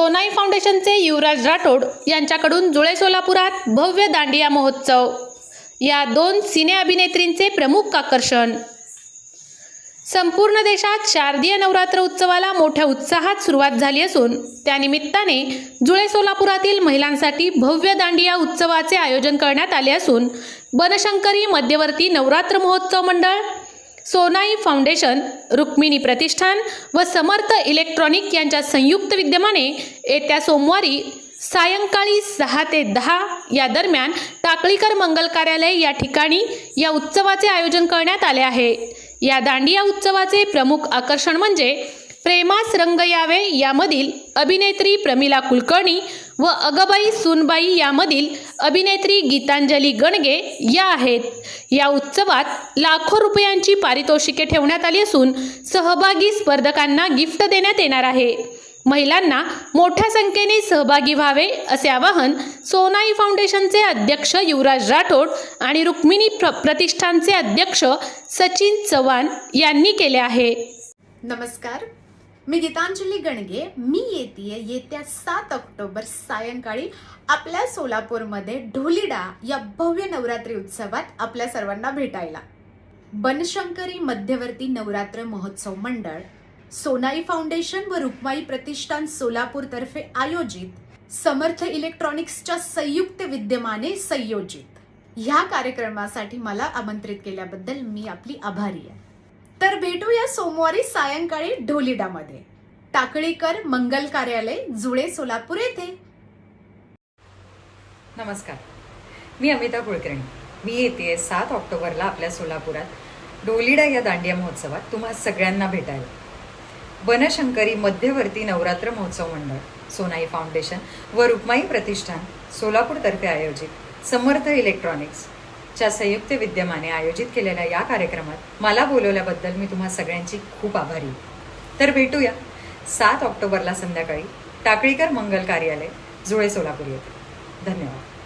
सोनाई फाउंडेशनचे युवराज राठोड यांच्याकडून जुळे सोलापुरात भव्य दांडिया महोत्सव. या दोन सिने अभिनेत्रींचे प्रमुख आकर्षण. संपूर्ण देशात शारदीय नवरात्र उत्सवाला मोठ्या उत्साहात सुरुवात झाली असून त्यानिमित्ताने जुळे सोलापुरातील महिलांसाठी भव्य दांडिया उत्सवाचे आयोजन करण्यात आले असून बनशंकरी मध्यवर्ती नवरात्र महोत्सव मंडळ सोनाई फाउंडेशन रुक्मिणी प्रतिष्ठान व समर्थ इलेक्ट्रॉनिक यांच्या संयुक्त विद्यमाने येत्या सोमवारी सायंकाळी सहा ते दहा या दरम्यान टाकळीकर मंगल कार्यालय या ठिकाणी या उत्सवाचे आयोजन करण्यात आले आहे. या दांडिया उत्सवाचे प्रमुख आकर्षण म्हणजे प्रेमास रंग यावे यामधील अभिनेत्री प्रमिला कुलकर्णी व अगबाई सुनबाई यामधील अभिनेत्री गीतांजली गणगे या आहेत. या उत्सवात लाखो रुपयांची पारितोषिके ठेवण्यात आली असून सहभागी स्पर्धकांना गिफ्ट देण्यात येणार आहे. महिलांना मोठ्या संख्येने सहभागी व्हावे असे आवाहन सोनाई फाउंडेशनचे अध्यक्ष युवराज राठोड आणि रुक्मिणी प्र प्रतिष्ठानचे अध्यक्ष सचिन चव्हाण यांनी केले आहे. नमस्कार. मी गीतांजली गणगे मी येते येत्या सात ऑक्टोबर सायंकाळी आपल्या सोलापूरमध्ये ढोलिडा या भव्य नवरात्री उत्सवात आपल्या सर्वांना भेटायला. बनशंकरी मध्यवर्ती नवरात्र महोत्सव मंडळ सोनाई फाउंडेशन व रुक्माई प्रतिष्ठान सोलापूरतर्फे आयोजित समर्थ इलेक्ट्रॉनिक्सच्या संयुक्त विद्यमाने संयोजित. ह्या कार्यक्रमासाठी मला आमंत्रित केल्याबद्दल मी आपली आभारी आहे. तर भेटूया सोमवारी सायंकाळी ढोलिडामध्ये. टाकळीकर मंगल कार्यालय जुळे सोलापूर येथे. नमस्कार. मी अमिता कुलकर्णी. मी येते सात ऑक्टोबरला आपल्या सोलापुरात ढोलिडा या दांडिया महोत्सवात तुम्हा सगळ्यांना भेटायला. बनशंकरी मध्यवर्ती नवरात्र महोत्सव मंडळ सोनाई फाउंडेशन व रुक्माई प्रतिष्ठान सोलापूरतर्फे आयोजित समर्थ इलेक्ट्रॉनिक्स च्या संयुक्त विद्यमाने आयोजित केलेल्या या कार्यक्रमात मला बोलवल्याबद्दल मी तुम्हा सगळ्यांची खूप आभारी तर भेटूया. सात ऑक्टोबरला संध्याकाळी टाकळीकर मंगल कार्यालय जुळे सोलापूर येथे. धन्यवाद.